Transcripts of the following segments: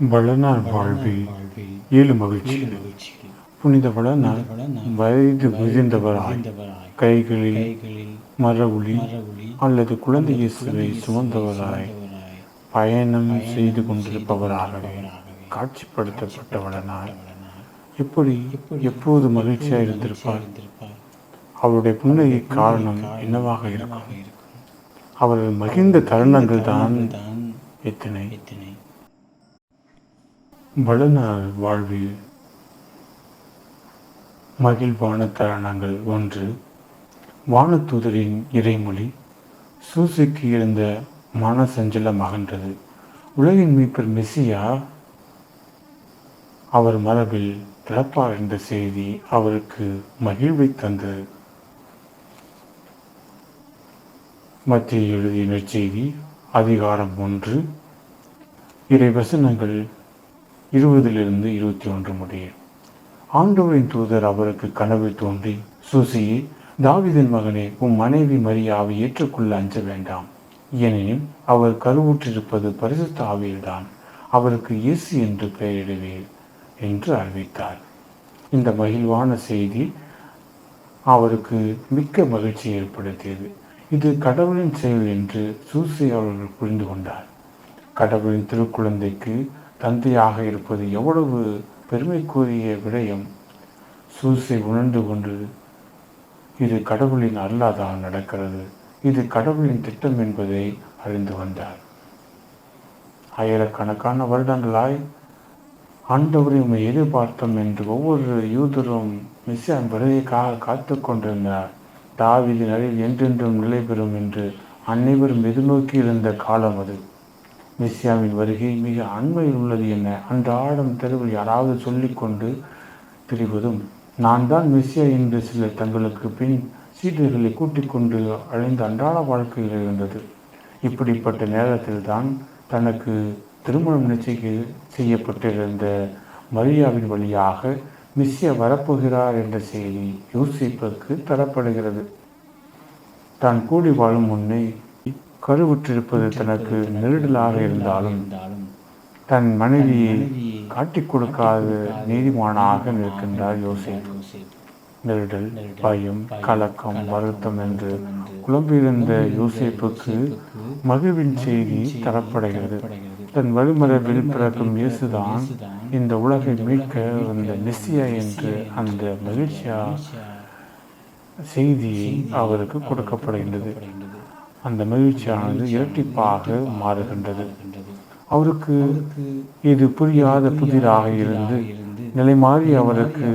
வளனார் வாழ்வி. ஏழு மகிழ்ச்சி. புனித வளனார் வயது முதிர்ந்தவராய் கைகளில் மரவுளி அல்லது குழந்தை இயேசுவை சுமந்தவராய். பயணம் செய்து கொண்டிருப்பவராகவே காட்சிப்படுத்தப்பட்ட வளனார் எப்படி? எப்போது மகிழ்ச்சியாக இருந்திருப்பார்? அவருடைய புன்னகை காரணம் என்னவாக இருக்கும்? அவர்கள் மகிழ்ந்த தருணங்கள் தான் எத்தனை? வளனார் வாழ்வில் மகிழ்வான தருணங்கள் ஒன்று. வானத்தூதரின் இறைமொழி சூசிக்கு இருந்த மனசஞ்சலம் அகன்றது உலகின் மீட்பர் மெஸ்ஸியா அவர் மரபில் பிறப்பார் என்ற செய்தி அவருக்கு மகிழ்வை தந்தது. மத்திய எழுதிய நற்செய்தி அதிகாரம் ஒன்று. இறை வசனங்கள் இருபதிலிருந்து இருபத்தி ஒன்று முடிய ஆண்டவரின் தூதர் அவருக்கு கனவில் தோன்றி சூசியே தாவிதன் மகனே உன் மனைவி மரியாவை ஏற்றுக்கொள்ள அஞ்ச வேண்டாம். ஏனெனில் அவர் கருவுற்றிருப்பது பரிசுத்த ஆவியில்தான். அவருக்கு இயேசு என்று பெயரிடுவீர் என்று அறிவித்தார். இந்த மகிழ்வான செய்தி அவருக்கு மிக்க மகிழ்ச்சி ஏற்படுத்தியது. இது கடவுளின் செயல் என்று சூசி அவர்கள் புரிந்து கொண்டார். கடவுளின் திருக்குழந்தைக்கு தந்தையாக இருப்பது எவ்வளவு பெருமைக்குரிய விடயம். சூசை உணர்ந்து கொண்டு இது கடவுளின் அல்லாதான் நடக்கிறது. இது கடவுளின் திட்டம் என்பதை அறிந்து வந்தார் ஆயிரக்கணக்கான வருடங்களாய் ஆண்டவரை உண்மை எதிர்பார்த்தோம் என்று ஒவ்வொரு யூதரும் மிஸ்ஸான் வருகைக்காக காத்து கொண்டிருந்தார். தாவிதி நிலையில் என்றென்றும் நிலை பெறும் என்று அனைவரும் எதிர்நோக்கி இருந்த காலம் அது. மெஸ்ஸியாவின் வருகை மிக அண்மையில் உள்ளது என அன்றாடம் தெருவில் யாராவது சொல்லிக்கொண்டு திரிவதும் நான் தான் மெஸ்ஸியா என்று சிலர் தங்களுக்கு பின் சீடர்களை கூட்டிக் கொண்டு அழைந்த அன்றாட வாழ்க்கையில் இருந்தது. இப்படிப்பட்ட நேரத்தில் தான் தனக்கு திருமணம் நிச்சய செய்யப்பட்டிருந்த மரியாவின் வழியாக மிஸ்ஸியா வரப்போகிறார் என்ற செய்தி யோசிப்புக்கு தரப்படுகிறது. தான் கூடி வாழும் முன்னே கருவுற்றிருப்பது தனக்கு நெருடலாக இருந்தாலும் தன் மனைவியை காட்டிக் கொடுக்காத நீதிமானாக நிற்கின்றார் யோசேப். நெருடல் பயம் கலக்கம் வருத்தம் என்று குழம்பியிருந்த யோசேப்புக்கு மகிழ்வின் செய்தி தரப்படுகிறது. தன் வழிமரபில் பிறக்கும் இயேசுதான் இந்த உலகை மீட்க வந்த மெஸ்ஸியா என்று அந்த மகிழ்ச்சியா செய்தியை அவருக்கு கொடுக்கப்படுகின்றது. அந்த மகிழ்ச்சியானது இரட்டிப்பாக மாறுகின்றது. அவருக்கு இது புரியாத புதிராக இருந்து நிலை மாறி அவருக்கு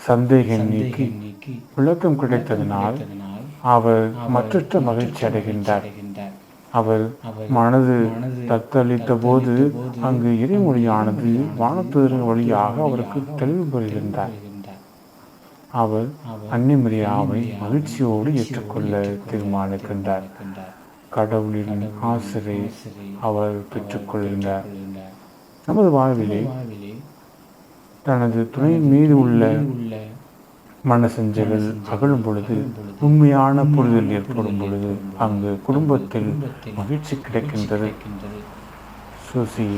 சந்தேகம் நீக்கி விளக்கம் கிடைத்ததனால் அவர் மற்றற்ற மகிழ்ச்சி அடைகின்றார். அவர் மனது தத்தளித்த போது அங்கு இறைமொழியானது வானத்துதரின் வழியாக அவருக்கு தெளிவு பெறுகின்றார் அவர் அன்னிமரியாவை மகிழ்ச்சியோடு ஏற்றுக்கொள்ள தீர்மானிக்கின்றார். கடவுளின் ஆசிரை அவர் பெற்றுக்கொள்கின்றார். நமது வாழ்விலே தனது துணையின் மீது உள்ள மனசஞ்சல்கள் அகழும் பொழுது உண்மையான புரிதல் ஏற்படும் பொழுது அங்கு குடும்பத்தில் மகிழ்ச்சி கிடைக்கின்றது. சுசி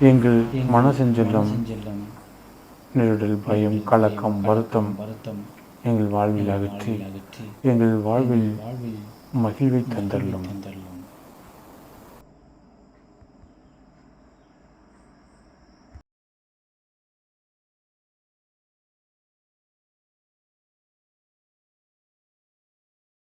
எங்கள் மனசஞ்சலம் நெருடல் பயம் கலக்கம் வருத்தம் எங்கள் வாழ்வில் அகற்றி எங்கள் வாழ்வில் மகிழ்வை தந்தள்ளும்